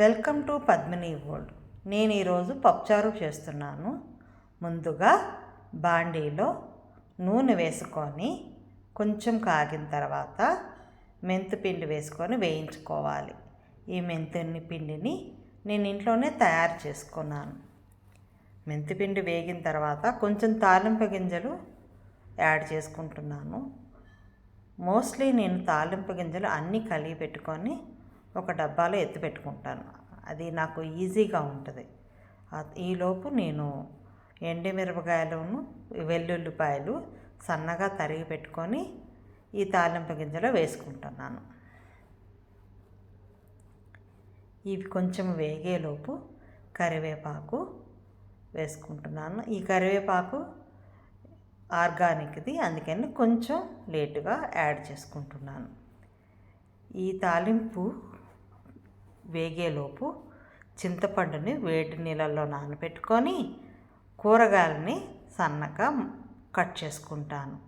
Welcome to Padmini world. నేను ఈరోజు పప్పుచారు చేస్తున్నాను. ముందుగా బాండీలో నూనె వేసుకొని కొంచెం కాగిన తర్వాత మెంతు పిండి వేసుకొని వేయించుకోవాలి. ఈ మెంతుని పిండిని నేను ఇంట్లోనే తయారు చేసుకున్నాను. మెంతి పిండి వేగిన తర్వాత కొంచెం తాలింపు గింజలు యాడ్ చేసుకుంటున్నాను. మోస్ట్లీ నేను తాలింపు గింజలు అన్నీ కలిగి పెట్టుకొని ఒక డబ్బాలో ఎత్తి పెట్టుకుంటాను. అది నాకు ఈజీగా ఉంటుంది. ఈలోపు నేను ఎండుమిరపకాయలను వెల్లుల్లిపాయలు సన్నగా తరిగి పెట్టుకొని ఈ తాలింపు గింజలో వేసుకుంటున్నాను. ఇవి కొంచెం వేగేలోపు కరివేపాకు వేసుకుంటున్నాను. ఈ కరివేపాకు ఆర్గానిక్ది అందుకని కొంచెం లేటుగా యాడ్ చేసుకుంటున్నాను. ఈ తాలింపు వేగేలోపు చింతపండుని వేడి నీళ్ళల్లో నానబెట్టుకొని కూరగాయలని సన్నగా కట్ చేసుకుంటాను.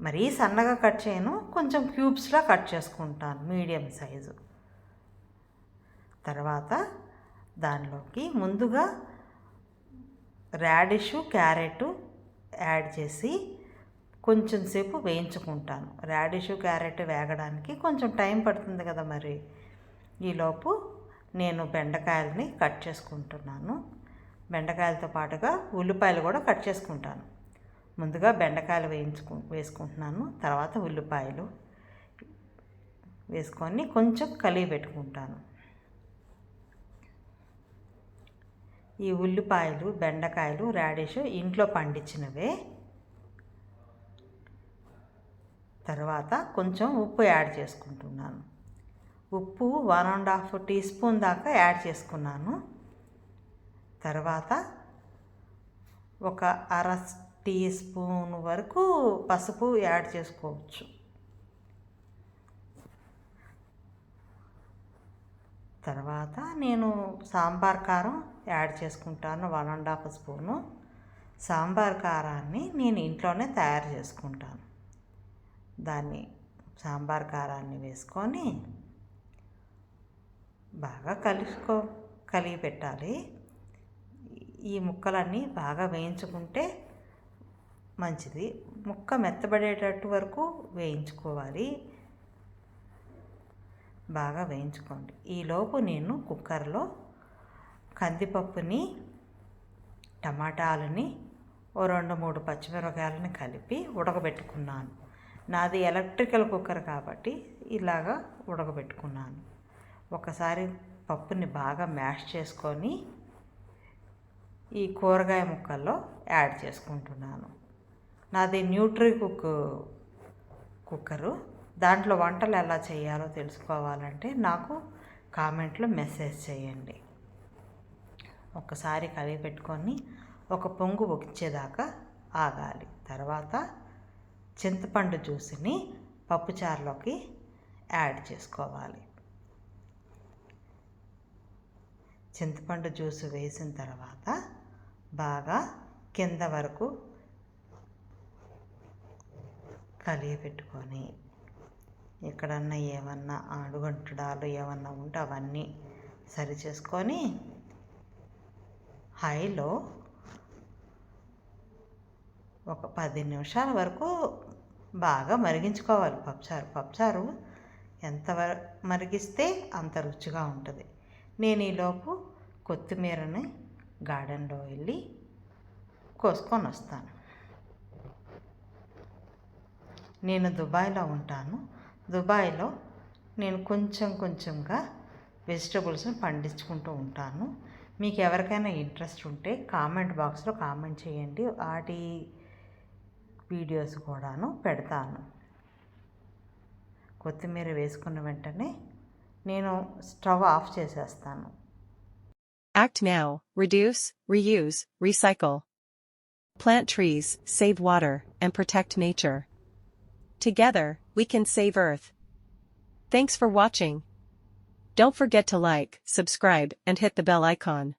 మరీ సన్నగా కట్ చేయను కొంచెం క్యూబ్స్లా కట్ చేసుకుంటాను మీడియం సైజు. తర్వాత దానిలోకి ముందుగా రాడిష్ క్యారెట్ యాడ్ చేసి కొంచెం సేపు వేయించుకుంటాను. రాడిష్ క్యారెట్ వేగడానికి కొంచెం టైం పడుతుంది కదా మరి. ఈలోపు నేను బెండకాయలని కట్ చేసుకుంటున్నాను. బెండకాయలతో పాటుగా ఉల్లిపాయలు కూడా కట్ చేసుకుంటాను. ముందుగా బెండకాయలు వేయించుకు వేసుకుంటున్నాను. తర్వాత ఉల్లిపాయలు వేసుకొని కొంచెం కలిగి పెట్టుకుంటాను. ఈ ఉల్లిపాయలు బెండకాయలు రాడిష్ ఇంట్లో పండించినవే. తర్వాత కొంచెం ఉప్పు యాడ్ చేసుకుంటున్నాను. ఉప్పు one and half teaspoon దాకా యాడ్ చేసుకున్నాను. తర్వాత ఒక అర టీ స్పూన్ వరకు పసుపు యాడ్ చేసుకోవచ్చు. తర్వాత నేను సాంబార్ కారం యాడ్ చేసుకుంటాను one and half spoon. Sambar కారాన్ని నేను ఇంట్లోనే తయారు చేసుకుంటాను. దాన్ని సాంబార్ కారాన్ని వేసుకొని బాగా కలుసుకో కలిగి పెట్టాలి. ఈ ముక్కలన్నీ బాగా వేయించుకుంటే మంచిది. ముక్క మెత్తబడేటట్టు వరకు వేయించుకోవాలి. బాగా వేయించుకోండి. ఈలోపు నేను కుక్కర్లో కందిపప్పుని టమాటాలని ఓ రెండు మూడు పచ్చిమిరపకాయలని కలిపి ఉడకబెట్టుకున్నాను. నాది ఎలక్ట్రికల్ కుక్కర్ కాబట్టి ఇలాగా ఉడకబెట్టుకున్నాను. ఒకసారి పప్పుని బాగా మ్యాష్ చేసుకొని ఈ కూరగాయ ముక్కల్లో యాడ్ చేసుకుంటున్నాను. నాది న్యూట్రీ కుక్ కుక్కరు. దాంట్లో వంటలు ఎలా చేయాలో తెలుసుకోవాలంటే నాకు కామెంట్లో మెసేజ్ చేయండి. ఒకసారి కలిగి పెట్టుకొని ఒక పొంగు వచ్చేదాకా ఆగాలి. తర్వాత చింతపండు జ్యూస్ని పప్పుచారులోకి యాడ్ చేసుకోవాలి. చింతపండు జ్యూస్ వేసిన తర్వాత బాగా కింద వరకు కలిగిపెట్టుకొని ఎక్కడన్నా ఏమన్నా అడుగంటడాలు ఏమన్నా ఉంటే అవన్నీ సరి చేసుకొని హైలో ఒక పది నిమిషాల వరకు బాగా మరిగించుకోవాలి పప్పుచారు. పప్పుచారు ఎంత మరిగిస్తే అంత రుచిగా ఉంటుంది. నేను ఈలోపు కొత్తిమీరని గార్డెన్లో వెళ్ళి కోసుకొని వస్తాను. నేను దుబాయ్లో ఉంటాను. దుబాయ్లో నేను కొంచెం కొంచెంగా వెజిటబుల్స్ని పండించుకుంటూ ఉంటాను. మీకు ఎవరికైనా ఇంట్రెస్ట్ ఉంటే కామెంట్ బాక్స్లో కామెంట్ చేయండి. వాటి వీడియోస్ కూడాను పెడతాను. కొత్తిమీర వేసుకున్న వెంటనే నేను స్టవ్ ఆఫ్ చేసేస్తాను Act now, reduce, reuse, recycle. Plant trees, save water, and protect nature. Together, we can save Earth. Thanks for watching. Don't forget to like, subscribe, and hit the bell icon.